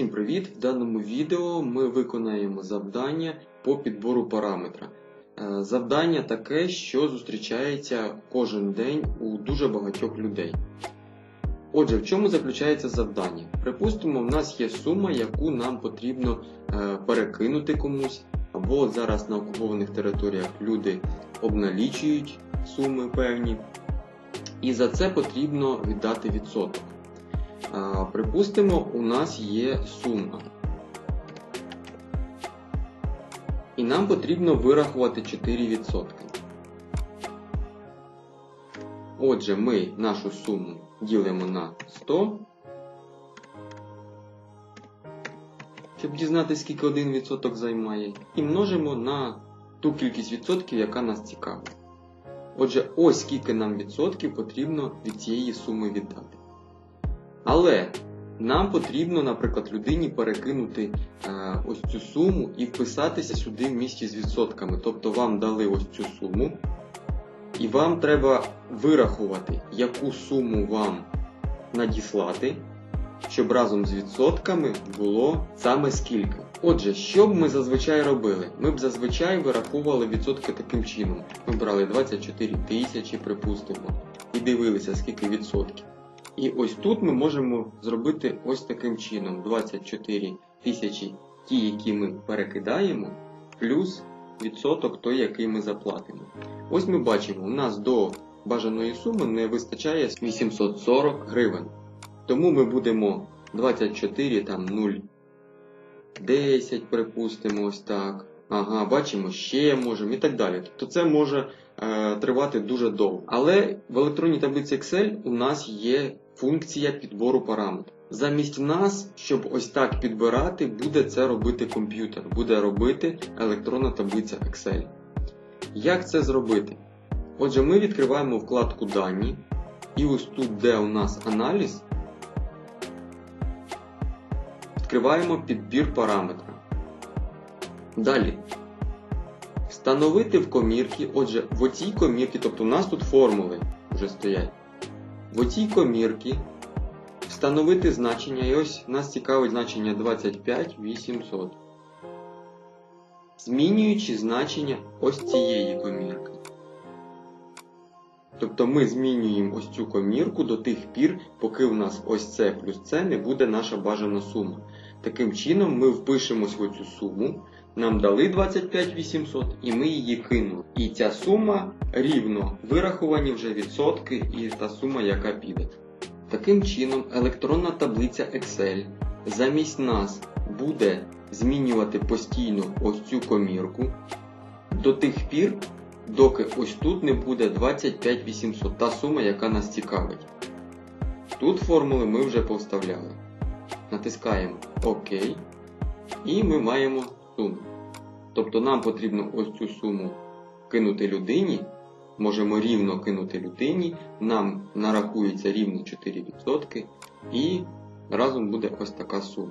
привіт! В даному відео ми виконаємо завдання по підбору параметра. Е, Завдання таке, що зустрічається кожен день у дуже багатьох людей. Отже, в чому заключається завдання? Припустимо, в нас є сума, яку нам потрібно е, перекинути комусь, або зараз на окупованих територіях люди обналічують суми певні, і за це потрібно віддати відсоток. Припустимо, у нас є сума. І нам потрібно вирахувати 4%. Отже, ми нашу суму ділимо на 100. Щоб дізнатися, скільки 1% займає, і множимо на ту кількість відсотків, яка нас цікавить. Отже, ось скільки нам відсотків потрібно від цієї суми віддати. Але нам потрібно, наприклад, людині перекинути е, ось цю суму і вписатися сюди в місті з відсотками. Тобто вам дали ось цю суму, і вам треба вирахувати, яку суму вам надіслати, щоб разом з відсотками було саме скільки. Отже, що б ми зазвичай робили? Ми б зазвичай вираховували відсотки таким чином. Ми брали 24 тисячі, припустимо, і дивилися, скільки відсотків. І ось тут ми можемо зробити ось таким чином: 24 тисячі ті, які ми перекидаємо, плюс відсоток той, який ми заплатимо. Ось ми бачимо, у нас до бажаної суми не вистачає 840 гривень. Тому ми будемо 24 там 0, 10, припустимо, ось так. Ага, бачимо, ще можемо і так далі. Тобто це може е, тривати дуже довго. Але в електронній таблиці Excel у нас є функція підбору параметрів. Замість нас, щоб ось так підбирати, буде це робити комп'ютер, буде робити електронна таблиця Excel. Як це зробити? Отже, ми відкриваємо вкладку Дані, і ось тут, де у нас аналіз, відкриваємо підбір параметра. Далі. Встановити в комірці, отже, в оцій комірці, тобто у нас тут формули вже стоять. В оцій комірці встановити значення, і ось нас цікавить значення 25800. Змінюючи значення ось цієї комірки. Тобто ми змінюємо ось цю комірку до тих пір, поки у нас ось це плюс це не буде наша бажана сума. Таким чином ми впишемось в цю суму. Нам дали 25 800 і ми її кинули. І ця сума рівно вираховані вже відсотки і та сума, яка піде. Таким чином, електронна таблиця Excel замість нас буде змінювати постійно ось цю комірку до тих пір, доки ось тут не буде 25 800, та сума, яка нас цікавить. Тут формули ми вже повставляли. Натискаємо ОК. І ми маємо суму. Тобто нам потрібно ось цю суму кинути людині. Можемо рівно кинути людині, нам нарахується рівно 4% і разом буде ось така сума.